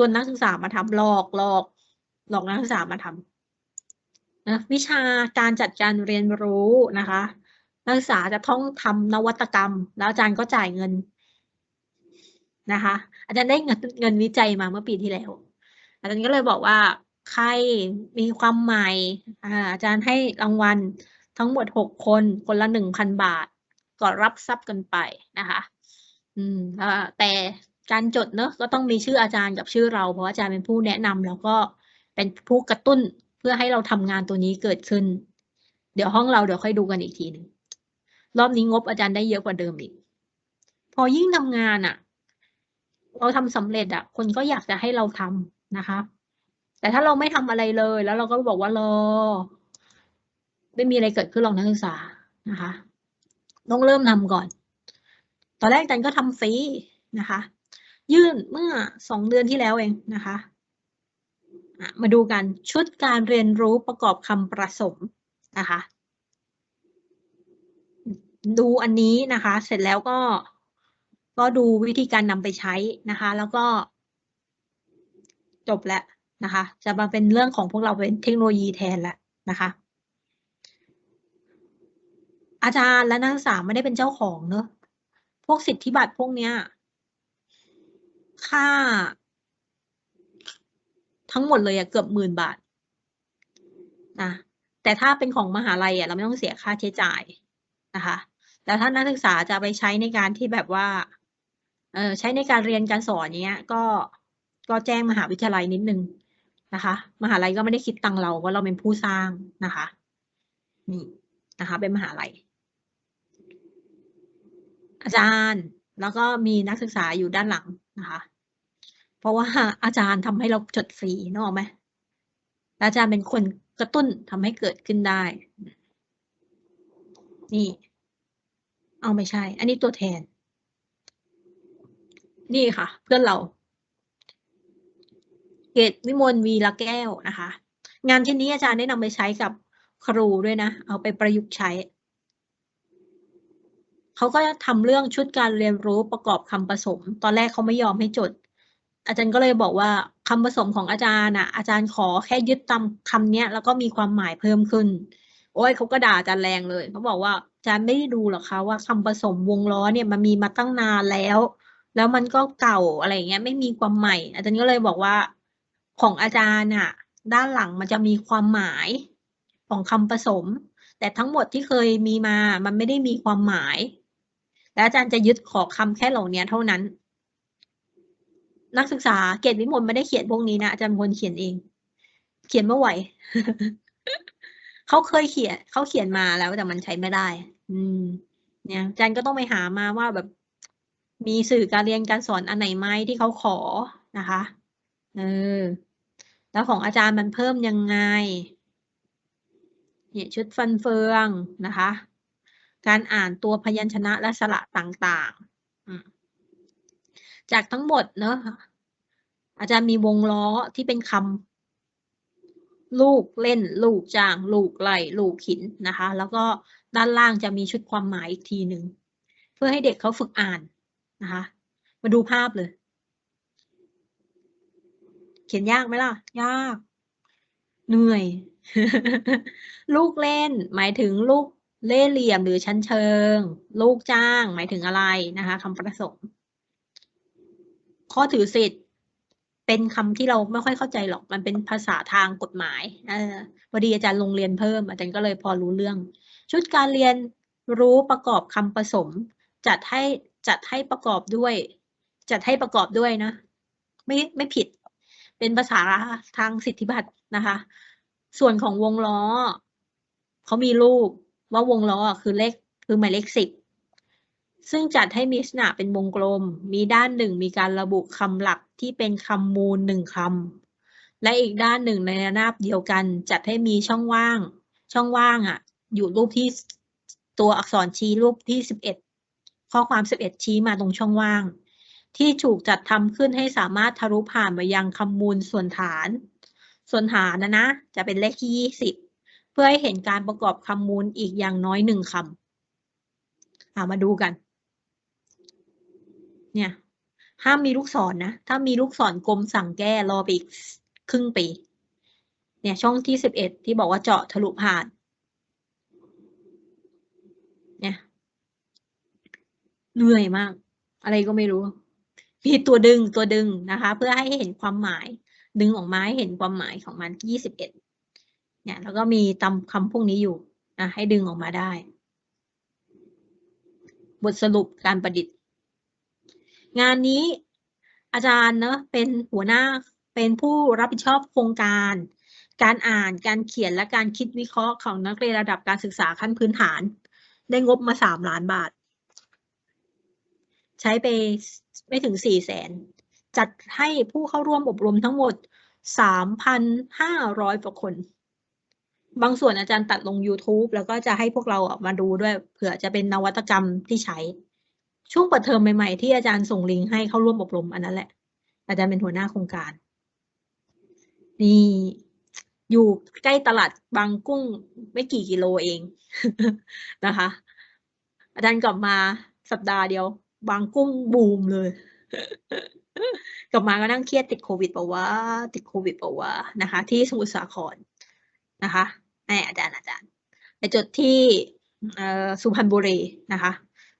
วนนักศึกษามาทำหลอกหลอกหลอกนักศึกษามาทำนะวิชาการจัดการเรียนรู้นะคะ นักศึกษาจะต้องทำนวัตกรรม แล้วอาจารย์ก็จ่ายเงินนะคะ อาจารย์ได้เงินเงินวิจัยมาเมื่อปีที่แล้ว อาจารย์ก็เลยบอกว่าใครมีความใหม่อาอาจารย์ให้รางวัลทั้งหมดหกคนคนละหนึ่งพันบาท ก็รับทรัพย์กันไปนะคะ อืมแต่ การจดเนอะก็ต้องมีชื่ออาจารย์กับชื่อเรา เพราะอาจารย์เป็นผู้แนะนำแล้วก็เป็นผู้กระตุ้นเพื่อให้เราทำงานตัวนี้เกิดขึ้น เดี๋ยวห้องเราเดี๋ยวค่อยดูกันอีกทีหนึ่งรอบนี้งบอาจารย์ได้เยอะกว่าเดิมอีก พอยิ่งทำงานอะ เราทำสำเร็จอะ คนก็อยากจะให้เราทำนะคะ แต่ถ้าเราไม่ทำอะไรเลย แล้วเราก็บอกว่ารอไม่มีอะไรเกิดขึ้นหรอกนักศึกษานะคะ ต้องเริ่มทำก่อน ตอนแรกอาจารย์ก็ทำฟรีนะคะ ยื่นเมื่อสองเดือนที่แล้วเองนะคะอะมาดูกันชุดการเรียนรู้ประกอบคำประสมนะคะ ดูอันนี้นะคะ เสร็จแล้วก็ก็ดูวิธีการนำไปใช้นะคะ แล้วก็จบแล้วนะคะ จะมาเป็นเรื่องของพวกเราเป็นเทคโนโลยีแทนแล้วนะคะ อาจารย์และนักศึกษาไม่ได้เป็นเจ้าของเนอะพวกสิทธิบัตรพวกเนี้ย ค่า ทั้งหมดเลยอะเกือบหมื่นบาทนะแต่ถ้าเป็นของมหาลัยอะเราไม่ต้องเสียค่าใช้จ่ายนะคะแต่ถ้านักศึกษาจะไปใช้ในการที่แบบว่าเออใช้ในการเรียนการสอนเนี้ย ก็ก็แจ้งมหาวิทยาลัยนิดนึงนะคะ มหาลัยก็ไม่ได้คิดตังเราเพราเราเป็นผู้สร้างนะคะนี่นะคะ เป็นมหาลัย อาจารย์แล้วก็มีนักศึกษาอยู่ด้านหลังนะคะ เพราะว่าอาจารย์ทำให้เราจดฟรีนึกออกไหมอาจารย์เป็นคนกระตุ้นทำให้เกิดขึ้นได้ นี่ เอาไม่ใช่ อันนี้ตัวแทน นี่ค่ะ เพื่อนเรา เกตวิมลวีละแก้วนะคะ งานชิ้นนี้อาจารย์ได้นำไปใช้กับครูด้วยนะ เอาไปประยุกต์ใช้ เขาก็ทำเรื่องชุดการเรียนรู้ประกอบคำผสม ตอนแรกเขาไม่ยอมให้จด อาจารย์ก็เลยบอกว่าคำผสมของอาจารย์อะ อาจารย์ขอแค่ยึดตามคำเนี้ย แล้วก็มีความหมายเพิ่มขึ้น โอ้ยเขาก็ด่าอาจารย์แรงเลยเขาบอกว่าอาจารย์ไม่ได้ดูหรอกคะว่าคำผสมวงล้อเนี่ยมันมีมาตั้งนานแล้ว แล้วมันก็เก่าอะไรเงี้ย ไม่มีความใหม่ อาจารย์ก็เลยบอกว่าของอาจารย์อะ ด้านหลังมันจะมีความหมายของคำผสม แต่ทั้งหมดที่เคยมีมามันไม่ได้มีความหมาย และอาจารย์จะยึดขอคำแค่เหล่านี้เท่านั้น นักศึกษาเกตวิมลไม่ได้เขียนพวกนี้นะอาจารย์เป็นคนเขียนเอง เขียนเมื่อไหร่เขาเคยเขียนเขาเขียนมาแล้วแต่มันใช้ไม่ได้ อืม เนี่ยอาจารย์ก็ต้องไปหามาว่าแบบ มีสื่อการเรียนการสอนอันไหนไหมที่เขาขอนะคะเออแล้วของอาจารย์มันเพิ่มยังไง เนี่ยชุดฟันเฟืองนะคะ การอ่านตัวพยัญชนะและสระต่างๆ จากทั้งหมดเนอะอาจารย์มีวงล้อที่เป็นคำลูกเล่น ลูกจ้าง ลูกไหลลูกหินนะคะ แล้วก็ด้านล่างจะมีชุดความหมายอีกทีหนึ่งเพื่อให้เด็กเขาฝึกอ่านนะคะ มาดูภาพเลย เขียนยากไหมล่ะ ยาก เหนื่อย ลูกเล่น หมายถึงลูกเล่เหลี่ยมหรือชั้นเชิง ลูกจ้าง หมายถึงอะไรนะคะคำประสงค์ ข้อถือสิทธิ์เป็นคำที่เราไม่ค่อยเข้าใจหรอก มันเป็นภาษาทางกฎหมายอพอดีอาจารย์ลงเรียนเพิ่มอาจารย์ก็เลยพอรู้เรื่อง ชุดการเรียนรู้ประกอบคำผสม จัดให้จัดให้ประกอบด้วย จัดให้ประกอบด้วยนะ ไม่ไม่ผิด เป็นภาษาทางสิทธิบัตรนะคะ ส่วนของวงล้อเขามีรูปว่าวงล้อคือเลขคือหมายเลขสิบ ซึ่งจัดให้มีลักษณะเป็นวงกลม มีด้านหนึ่งมีการระบุคำหลักที่เป็นคำมูลหนึ่งคำ และอีกด้านหนึ่งในระนาบเดียวกัน จัดให้มีช่องว่าง ช่องว่างอะ อยู่รูปที่ตัวอักษรชี้รูปที่สิบเอ็ดข้อความสิบเอ็ดชี้มาตรงช่องว่าง ที่ถูกจัดทำขึ้นให้สามารถทะลุผ่านมายังคำมูลส่วนฐาน ส่วนฐานนะนะ จะเป็นเลขที่ยี่สิบเพื่อให้เห็นการประกอบคำมูลอีกอย่างน้อยหนึ่งคำามาดูกัน เนี่ยห้ามมีลูกศรนนะ ถ้ามีลูกศรกลมสั่งแก้รอไปอีกครึ่งปี เนี่ยช่องที่สิบเอ็ดที่บอกว่าเจาะทะลุผ่าน เนี่ยเหนื่อยมาก อะไรก็ไม่รู้ มีตัวดึงตัวดึงนะคะ เพื่อให้เห็นความหมาย ดึงออกมาให้เห็นความหมายของมันยี่สิบเอ็ดเนี่ย แล้วก็มีตำคำพวกนี้อยู่นะให้ดึงออกมาได้ บทสรุปการประดิษฐ์ งานนี้อาจารย์เนอะเป็นหัวหน้าเป็นผู้รับผิดชอบโครงการ การอ่านการเขียนและการคิดวิเคราะห์ของนักเรียนระดับการศึกษาขั้นพื้นฐาน ได้งบมาสามล้านบาท ใช้ไปไม่ถึงสี่แสนจัดให้ผู้เข้าร่วมอบรมทั้งหมดสามพันห้าร้อยกว่าคน บางส่วนอาจารย์ตัดลง YouTube แล้วก็จะให้พวกเราออกมาดูด้วย เผื่อจะเป็นนวัตกรรมที่ใช้ ช่วงเปิดเทอมใหม่ๆ ที่อาจารย์ส่งลิงก์ให้เข้าร่วมอบรมอันนั้นแหละ อาจารย์เป็นหัวหน้าโครงการ นี่อยู่ใกล้ตลาดบางกุ้งไม่กี่กิโลเองนะคะ อาจารย์กลับมาสัปดาห์เดียว บางกุ้งบูมเลย กลับมาก็นั่งเครียดติดโควิดเปล่าวะติดโควิดเปล่าวะนะคะ ที่สมุทรสาครนะคะให้อาจารย์อาจารย์ไปจดที่สุพรรณบุรีนะคะ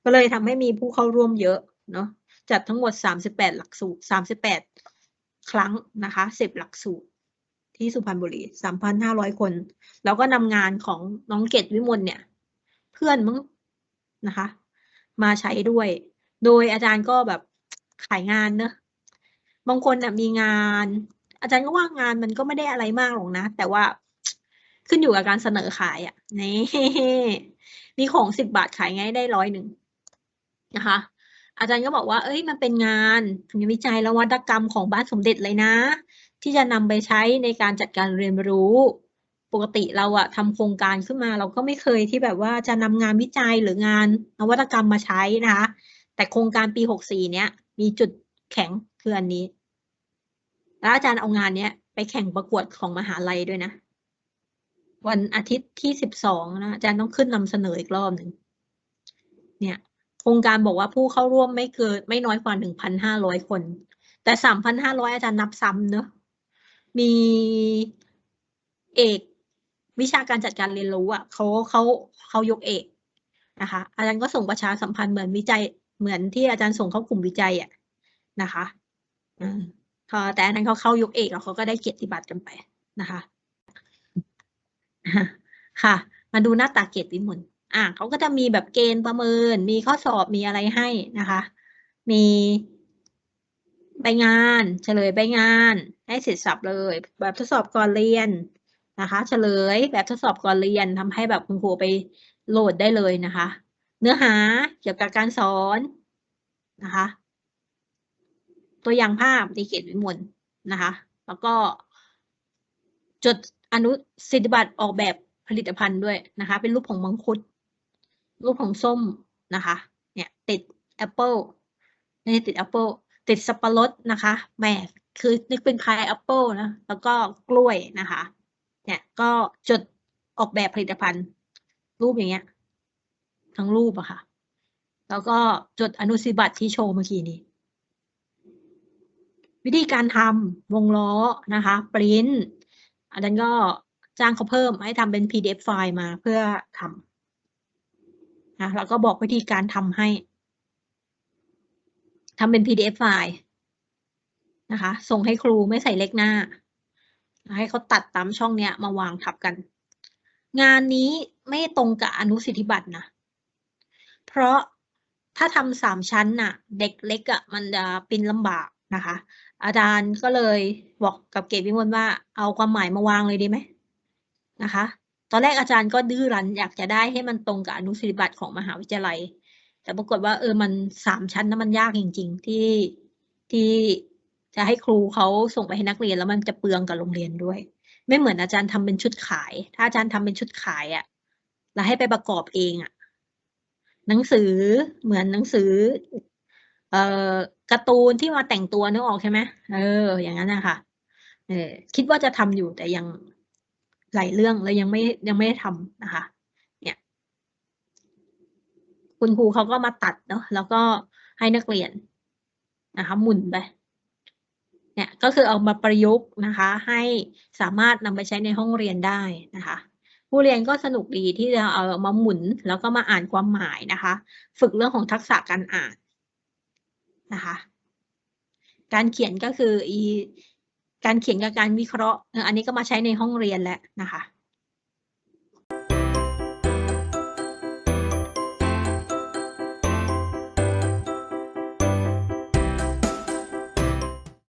ก็เลยทำให้มีผู้เข้าร่วมเยอะเนาะจัดทั้งหมด 38 หลักสูตร 38 ครั้งนะคะ 10 หลักสูตร ที่สุพรรณบุรี 3,500 คน แล้วก็นำงานของน้องเกดวิมลเนี่ย เพื่อนมั้งนะคะ มาใช้ด้วย โดยอาจารย์ก็แบบขายงานเนอะบางคนน่ะมีงาน อาจารย์ก็ว่างานมันก็ไม่ได้อะไรมากหรอกนะ แต่ว่าขึ้นอยู่กับการเสนอขายอะนี่มีของสิบบาทขายไงได้ร้อยหนึ่ง นะคะ อาจารย์ก็บอกว่า เอ้ย มันเป็นงานงานวิจัยและวัตกรรมของบ้านสมเด็จเลยนะ ที่จะนำไปใช้ในการจัดการเรียนรู้ปกติเราอะทำโครงการขึ้นมาเราก็ไม่เคยที่แบบว่าจะนำงานวิจัยหรืองานนวัตกรรมมาใช้นะคะ แต่โครงการปีหกสี่เนี้ยมีจุดแข็งคืออันนี้ แล้วอาจารย์เอางานเนี้ยไปแข่งประกวดของมหาลัยด้วยนะ วันอาทิตย์ที่สิบสองนะอาจารย์ต้องขึ้นนำเสนออีกรอบหนึ่งเนี่ย โครงการบอกว่าผู้เข้าร่วมไม่เกินไม่น้อยกว่าหนึ่งพันห้าร้อยคน แต่สามพันห้าร้อยอาจารย์นับซ้ำเนอะมีเอกวิชาการจัดการเรียนรู้อะเขาเขาเขายกเอกนะคะอาจารย์ก็ส่งประชาสัมพันธ์เหมือนวิจัยเหมือนที่อาจารย์ส่งเข้ากลุ่มวิจัยอะนะคะอืมแต่อันนั้นเขาเข้ายกเอกแล้วเขาก็ได้เกียรติบัตรกันไปนะคะ ค่ะ มาดูหน้าตาเกียรติวิมล อ่าเขาก็จะมีแบบเกณฑ์ประเมิน มีข้อสอบมีอะไรให้นะคะ มีใบงานเฉลยใบงานให้เสร็จสับเลย แบบทดสอบก่อนเรียนนะคะ เฉลยแบบทดสอบก่อนเรียนทำให้แบบคุณครูไปโหลดได้เลยนะคะ เนื้อหาเกี่ยวกับการสอนนะคะ ตัวอย่างภาพดีเกตวิมลนะคะ แล้วก็ จดอนุสิทธิบัตรออกแบบผลิตภัณฑ์ด้วยนะคะ เป็นรูปของมังคุด รูปของส้มนะคะ เนี่ยติดแอปเปิลไม่ติดแอปเปิลติดสับปะรดนะคะแหมคือนึกเป็นพายแอปเปิลนะแล้วก็กล้วยนะคะ เนี่ยก็จดออกแบบผลิตภัณฑ์ รูปอย่างเงี้ย ทั้งรูปอะค่ะ แล้วก็จดอนุสิบัตรที่โชว์เมื่อกี้นี้ วิธีการทำวงล้อนะคะปริ้นอันนั้นก็จ้างเขาเพิ่มให้ทำเป็น PDF ไฟล์มาเพื่อทำ นะแล้วก็บอกวิธีการทำให้ทำเป็น PDF ไฟล์นะคะ ส่งให้ครูไม่ใส่เลขหน้า ให้เขาตัดตามช่องเนี้ยมาวางทับกัน งานนี้ไม่ตรงกับอนุสิทธิบัตรนะ เพราะถ้าทำสามชั้นน่ะ เด็กเล็กอะ่ะมันจะปินลำบากนะคะ อาจารย์ก็เลยบอกกับเกดวิมลว่าเอาความหมายมาวางเลยดีไหมนะคะ ตอนแรกอาจารย์ก็ดื้อรั้นอยากจะได้ให้มันตรงกับอนุสิริบัตรของมหาวิทยาลัย แต่ปรากฏว่าเออมันสามชั้นนั้นมันยากจริง ๆ ที่ที่จะให้ครูเขาส่งไปให้นักเรียนแล้วมันจะเปลืองกับโรงเรียนด้วย ไม่เหมือนอาจารย์ทำเป็นชุดขาย ถ้าอาจารย์ทำเป็นชุดขายอะ่ะแล้วให้ไปประกอบเองอะ่ะ หนังสือเหมือนหนังสือ เอ่อการ์ตูนที่มาแต่งตัวนึกออกใช่ไหมเออ อย่างนั้นนะคะเออคิดว่าจะทำอยู่แต่ยัง หลายเรื่องแล้วยังไม่ยังไม่ได้ทำนะคะ เนี่ย คุณครูเขาก็มาตัดเนาะแล้วก็ให้นักเรียนนะคะหมุนไปเนี่ยก็คือเอามาประยุกต์นะคะ ให้สามารถนำไปใช้ในห้องเรียนได้นะคะผู้เรียนก็สนุกดีที่จะเอามาหมุนแล้วก็มาอ่านความหมายนะคะ ฝึกเรื่องของทักษะการอ่านนะคะ การเขียนก็คืออี การเขียนกับการวิเคราะห์อันนี้ก็มาใช้ในห้องเรียนแล้วนะคะ